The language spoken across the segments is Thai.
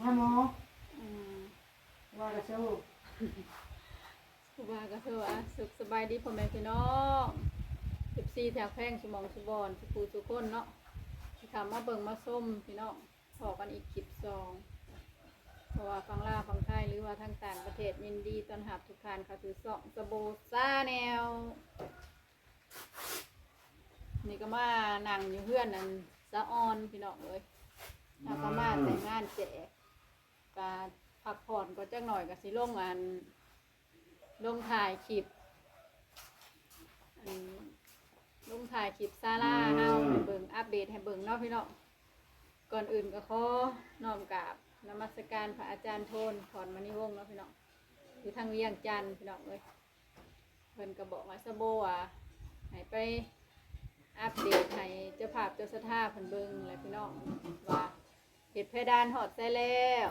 มาหมออืมว่ากระสู้ครูบาก็คือว่าสุขสบายดีพ่อแม่พี่น้อง14แถวแพร่งสมองสุบอนสุปูสุคนเนาะที่ทำมาเบิ่งมาส้มพี่น้องพอกันอีกคลิปสองเพราะว่าฟังลาวฟังไทยหรือว่าทางต่างประเทศยินดีต้อนรับทุกท่านเข้าสู่ซ่องสโบซ่าแนว นี่ก็มานั่งอยู่เพื่อนนั่นสะออนพี่น้องเลยถ้าก็มาแต่งงานแจก การพักผ่อนก็จักหน่อยก็สิลงอันลงถ่ายคลิปอันลงถ่ายคลิปซาร่าเฮาให้เบิ่งอัปเดตให้เบิ่งเนาะพี่น้องก่อนอื่นก็ขอน้อมกราบนมัสการพระอาจารย์โทนถอนมณีวงศ์เนาะพี่น้องอยู่ทางเวียงจันทน์พี่น้องเลยเพิ่นก็บอกว่าสะโบว่าให้ไปอัปเดตให้เจ้าภาพเจ้าสถาเพิ่นเบิ่งแหละพี่น้องว่าเห็ดเพดานหอดใส่แล้ว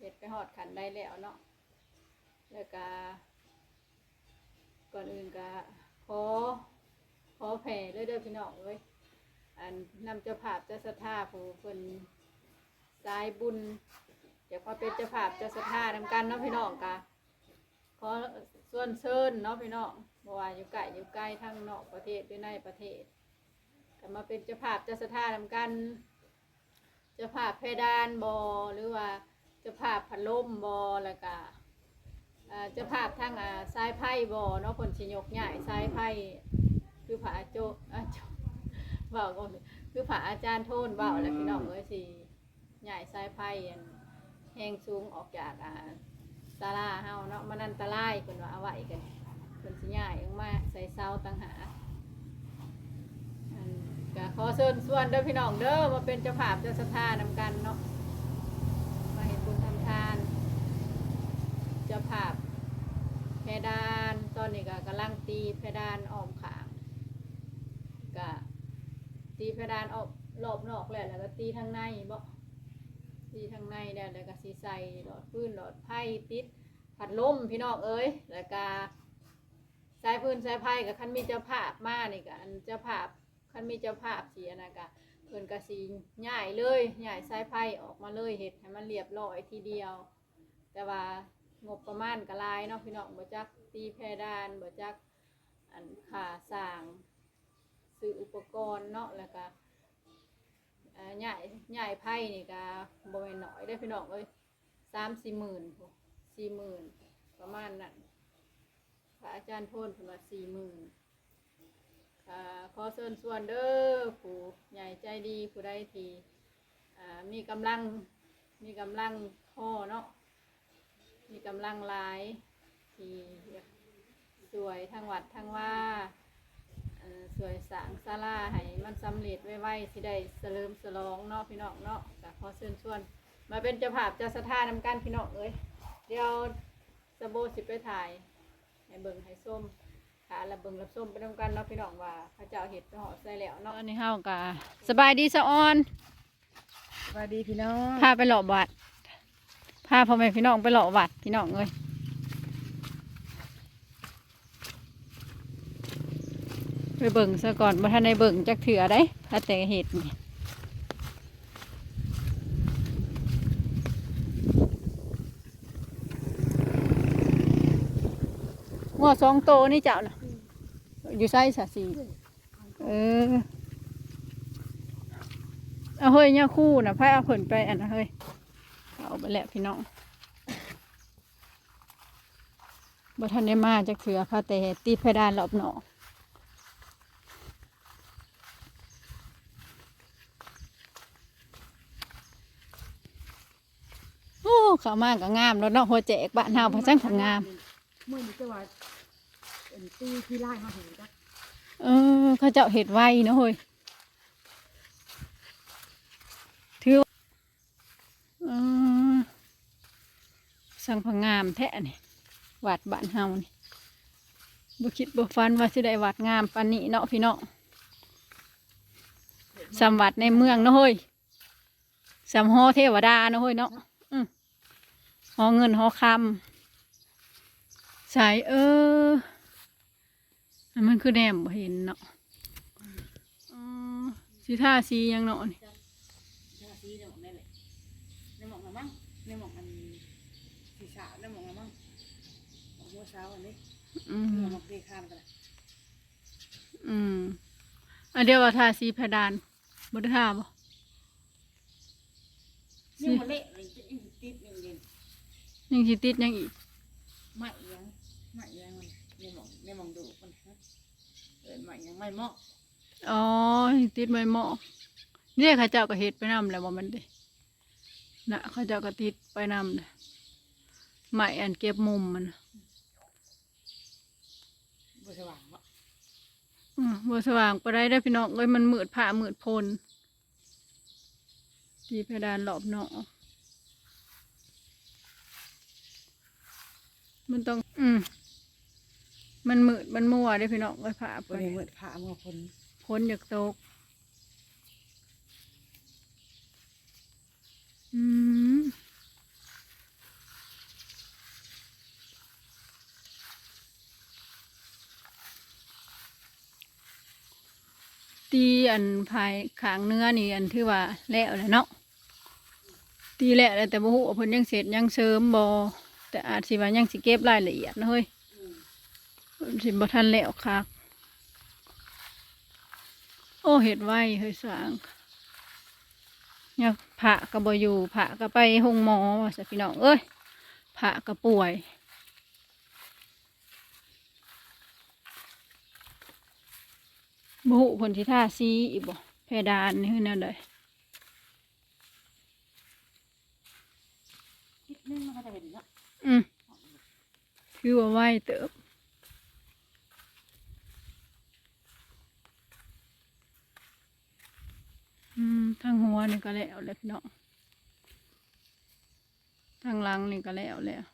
เห็ดไปหอดขันได้แล้วเนาะแล้วก็ก่อนอื่นก็ขอขอแผ่เลยเด้อพี่น้องเอ้ยอันนำเจ้าภาพเจ้าสถาผู้เพิ่นสายบุญเดี๋ยวพอเป็นเจ้าภาพเจ้าสถานำกันเนาะพี่น้องกะขอส่วนเชิญเนาะพี่น้องบ่ว่าอยู่ไกลอยู่ใกล้ทั้งนอกประเทศหรือในประเทศก็มาเป็นเจ้าภาพเจ้าสถานนำกัน เจ้าภาพเพดานบอหรือว่า เจ้าภาพพัดลมบอแล้วก็อ่าเจ้าภาพทั้งอ่าสายไพ่บอเนาะคนชิยกใหญ่สายไพ่คือผาโจอาโจเว่าก็คือผาอาจารย์โทนเว่าแหละพี่น้องเอ้ยสิใหญ่สายไพ่อันแห้งสูงออกจากอ่าตาลาเฮาเนาะมันอันตรายเพิ่นว่าเอาไว้กันเพิ่นสิย้ายออกมาใส่เสาต่างหากอันก็ขอเชิญชวนเด้อพี่น้องเด้อมาเป็นเจ้าภาพเจ้าสถานำกันเนาะมาเห็นบุญทำทาน เจ้าภาพเพดานตอนนี้ก็กำลัง ตีเพดานอ้อมขางก็ตีเพดานออกรอบนอกแล้วแล้วก็ตีทางในบ่ที่ทางในเนี่ยแล้วก็สีใส่หลอดพื้นหลอดไผ่ติดผัดลมพี่น้องเอ้ยแล้วก็สายพื้นสายไผ่กับคันมีเจ้าภาพมานี่ก็อันเจ้าภาพคันมีเจ้าภาพสีนะก็เพิ่นก็สีใหญ่เลยใหญ่สายไผ่ออกมาเลยเห็ดให้มันเรียบร้อยทีเดียว แต่ว่างบประมาณก็หลายเนาะพี่น้องบ่จักตีเพดานบ่จัก อันค่าสร้างซื้ออุปกรณ์เนาะแล้วก็ใหญ่ใหญ่ไพ่นี่ก็บ่แม่นน้อยได้พี่น้องเอ้ยสามสี่หมื่นสี่หมื่นประมาณนั้นพระอาจารย์โทนเพิ่นว่าสี่หมื่นอ่าขอเชิญชวนเด้อผู้ใหญ่ใจดีผู้ใดทีมีกำลังมีกำลังพ่อเนาะมีกำลังหลายที่อยาก สวยทางวัดทางว่าเอ่อสวยสางศาลาให้มันสำเร็จไวๆสิได้เสริมสลองเนาะพี่น้องเนาะก็ขอเชิญชวน มาเป็นเจ้าภาพเจ้าสถานนำกันพี่น้องเอ้ยเดี๋ยวสะโบสิไปถ่ายให้เบิ่งให้ส้มถ่ายแล้วเบิ่งรับส้มไปนำกันเนาะพี่น้องว่าพระเจ้าเห็ดห่อใส่แล้วเนาะอันนี้เฮากะสบายดีสะออน สวัสดีพี่น้องพาไปหล่อวัดพาพ่อแม่พี่น้องไปหล่อวัดพี่น้องเอ้ย ไปเบิ่งซะก่อนบ่ทันได้เบิ่งจักเถื่อได้ถ้าแต่เห็ดนี่งัวสองโตนี่เจ้าน่ะอยู่ไสสะสีเออเอาเฮ้ยเนี่ยคู่นะพาเอาผลไปอันนะเฮ้ยเอาไปแหล้วพี่น้องบ่ทันได้มาจักเถื่อพาแต่ตีเพดานรอบหนอก โอ้ เขามากก็งามแล้วเนาะหัวแจกบ้านเฮาพระจังทำงามเมื่อนี้จะว่าเอ็นตีที่ไล่มาเห็นจักเออเขาเจ้าเห็ดไว้เนาะเฮ้ยถือว่าเออสังพงามแท้นี่วัดบ้านเฮานี่บ่คิดบ่ฝันว่าสิได้วัดงามปานนี้เนาะพี่น้องสำวัดในเมืองเนาะเฮ้ยสำหอเทวดาเนาะเฮ้ยเนาะอืม หอเงินหอคำใส่เอออันมันคือแนมเห็นเนาะสีท่าสียังเนาะนี่ในหมองละมั้งในหมองอันศีรษะในหมองละมั้งหมองหัวเช้าอันนี้อืหมองเพคานกันละอืมอันเดียวว่าทาสีเพดานบ่ได้ทาบ่นี่มันเละ ยังสิติดยังอีกไม่ยังไม่ยังมันในหมองในหมองดูมันฮะเออไม่ยังไม่เหมาะอ๋อติดไม้หม้อเนี่ยเขาเจ้าก็เฮ็ดไปนำแล้วว่ามันเด้น่ะเขาเจ้าก็ติดไปนำเลยไม้อันเก็บมุมมันน่ะบ่สว่างเนาะอืมบ่สว่างปานใดเด้อพี่น้องเอ้ยมันมืดผ้ามืดพลตีเพดานรอบนอก มันต้อง อืมมันมืดมันมัวเด้อพี่น้องเอ้ยผ้าบ่ไปได้มืดผ้ามือคนพ้นจากตก อืมตีอันภายขางเนื้อนี่อันที่ว่าแล้วแหละเนาะตีแล้วแหละแต่บ่ฮู้ว่าเพิ่นยังเสร็จยังเสริมบ่ แต่อาจสิว่ายังสิเก็บรายละเอียดนะเฮ้ยสิบ่ทันแล้วคักโอ้เห็ดไว้เฮ้ยสางเนี่ยพระก็บ่อยู่พระก็ไปห้องหมอว่าสิพี่น้องเอ้ยพระก็ป่วยบ่ฮู้เพิ่นสิทาสีอีบ่เพดานนี่คือแนวใด นิดนึงมันก็จะเป็นเนาะอืมคือว่าไหวเติบอืมทางหัวนี่ก็แล้วแล้วพี่น้องทางหลังนี่ก็แล้วแล้ว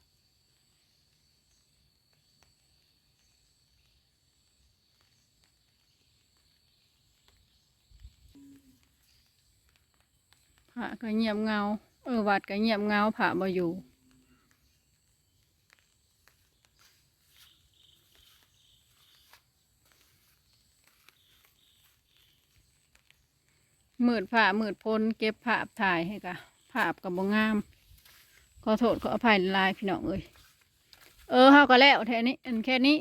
พระก็เงียบเงา เออวัดก็เงียบเงาพระบ่อยู่มืดผ้ามืดพ้นเก็บภาพถ่ายให้กะภาพกับบงาม ขอโทษขออภัยลายพี่น้องเอ้ยเออเฮาก็แล้วแค่นี้อันแค่นี้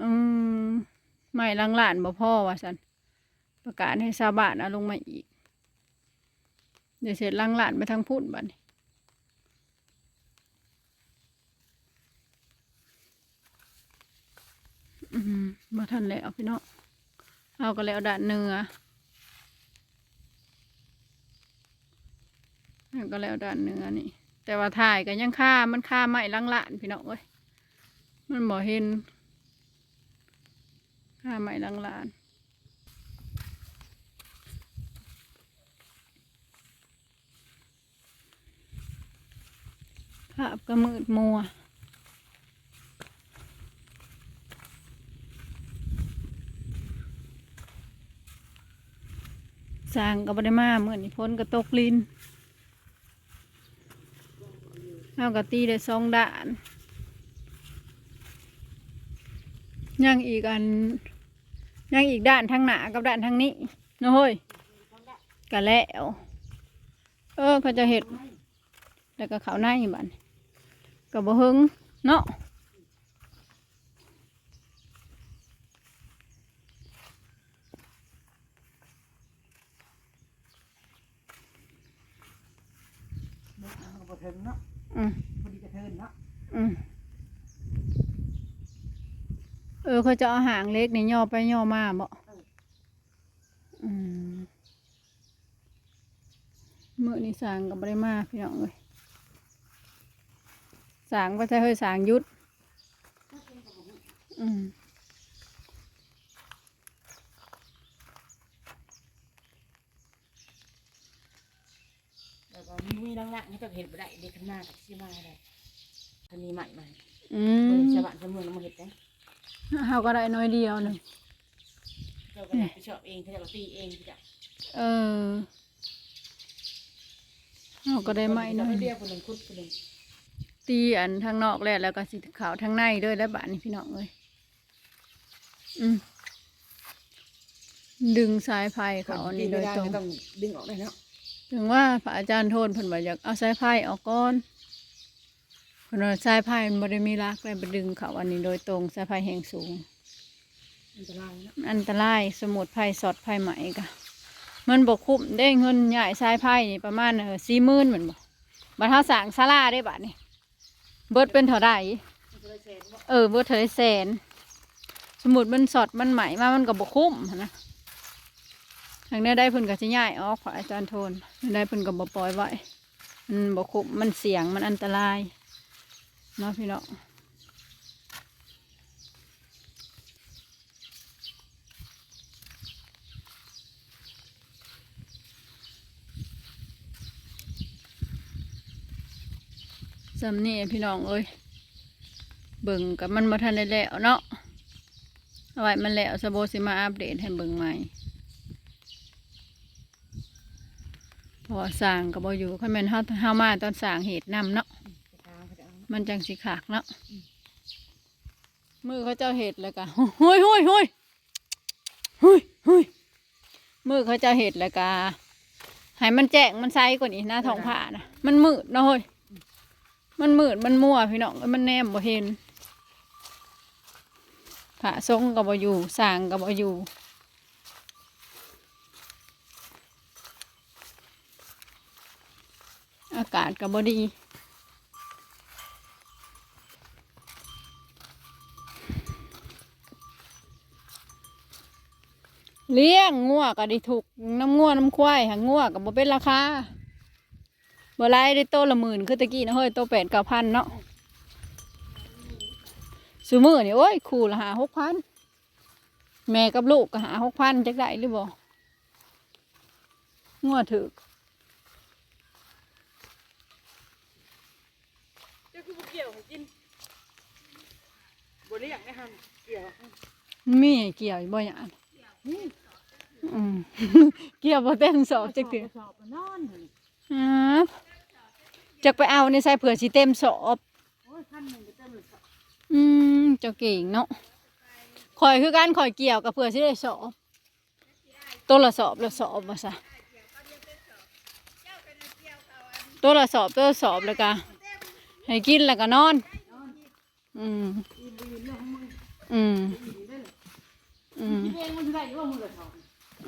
อืมไม่ลังหลานบ่พ่อว่าสันประกาศให้ชาวบ้านเอาลงมาอีก เดี๋ยวเสร็จลังหลานไปทางพุ่นบัดนี้มบ่ทันแล้วพี่น้องเอาก็แล้วด้านเหนือแล้วก็แล้วด้านเนื้อนี่ แต่ว่าถ่ายก็ยังค่ามันค่าไม่ลังลานพี่น้องเอ้ยมันบ่เห็นค่าไม่ลังลาน ภาพก็มืดมัวสร้างก็บ่ได้มาเหมือนพ้นก็ตกลินเอากะตีได้สองด่านยังอีกอันยังอีกด้านทางหน้ากับด้านทางนี้นะเฮ้ยกะแล้ว เออเขาจะเห็ดแล้วก็เขาวในบัดน กับบ่เฮงเนาะมันก็บ่ถึงเนาะอืมพอดีกระเทินเนาะอืมเออเขาจะเอาหางเล็กนี่ย่อไปย่อมาบ่อืมมื่อนี้สร้างกับบริมาพี่น้องเลย สร้างก็จะเฮ้ยสร้างหยุด อืมแล้วก็มีลังละนี่ก็เห็นบ่ได้เด็กข้างหน้ากับสิมาได้ทันนี้ใหม่มาอืเบิ่งมชาวบ้านชาวเมืองนำมาเฮ็ดได้เฮาก็ได้น้อยเดียวหนึ่งเจ้าก็ได้ไปชอบเองเขาจะก็ตีเองเขาจะเออเฮาก็ได้ไม่น้อยเดีเดียยววคนหนึงคุดคนหนึง ตีอันทางนอกแล้วแล้วก็สิขาวทางในด้วยแล้วบาดนี้พี่น้องเลยอืมดึงสายไฟเขาอันนี้โดยตรงต้องดึงออกได้เนาะถึงว่าพระอาจารย์โทนเพิ่นว่าอยากเอาสายไฟออกก่อนเพิ่นว่าสายไฟมันบ่ได้มีรักเลยไปดึงเขาอันนี้โดยตรงสายไฟแห่งสูง อันตรายเนาะอันตรายสมุดไฟสอดไฟไหมกะมันบกคุ้มได้เงินใหญ่สายไฟนี่ประมาณเออสี่หมื่นเหมือนบ่บัดเท่าสั่งซาลาได้บัดนี่ เบิดเป็นเท่าไดอันตรเออเบิดเท่าไดแสน สมุดมันสอดมันไหมมามันก็บกคุ้มนะทางนี้ได้เพิ่นก็จะย้ายออกขออาจารย์โทนได้เพิ่นกับบปล่อยไว้มันบกคุ้มมันเสี่ยงมันอันตรายเนาะพี่น้อง สำนี่พี่น้องเอ้ยเบิ่งกับมันมาทันได้แล้วเนาะเอาไว้มันแล้วสโบสิมาอัปเดตให้เบิ่งใหม่พอสร้างกับบอยู่คันแม่นเฮาเฮามาตอนสร้างเหตุนำเนาะไปตามเขาจะเอามันจังสิขากเนาะมือเขาเจ้าเห็ดแล้วก็หุยหุยหุยหุยหุยมือเขาเจ้าเห็ดแล้วก็ให้มันแจ้งมันใสกว่านี้หน้าท้องผ้านะมันมืดนะเฮ้ย มันมืดมันมัวพี่น้องเอ้ยมันแนมบ่เห็นผ้าทรงกับบ่อยู่สร้างกับบ่อยู่อากาศกับบ่ดี เลี้ยงงัวก็ได้ถูกน้ำงัวน้ำควายหางงัวก็บ่เป็นราคา บ่ไรได้โตละหมื่นคือตะกี้นะเฮ้ยโตแปดเก้าพันเนาะซื้อมือนี่โอ้ยคู่ละหาหกพันแม่กับลูกก็หาหกพันจักได้หรือบ่งัวถือเจ้าคือบ่เกี่ยวให้กินบ่เลี้ยงได้หั่นเกี่ยวมีให้เกี่ยวอีกบ่อย่างอันอืมเกี่ยวบ่เต็มสอบจักเถื่อสอบนอนหั่นอ่า จักไปเอาในใส่เผื่อสิเต็มสอบโอ้ยคันหนึ่งก็เต็มเลยสอบอืมเจ้าเก่งเนาะข่อยคือการข่อยเกี่ยวกับเพื่อสิได้สอบตัวละสอบละสอบมาซะตัวละสอบตัวละสอบแล้วก็ให้กินแล้วก็นอน อืมอืมอืม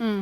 อืม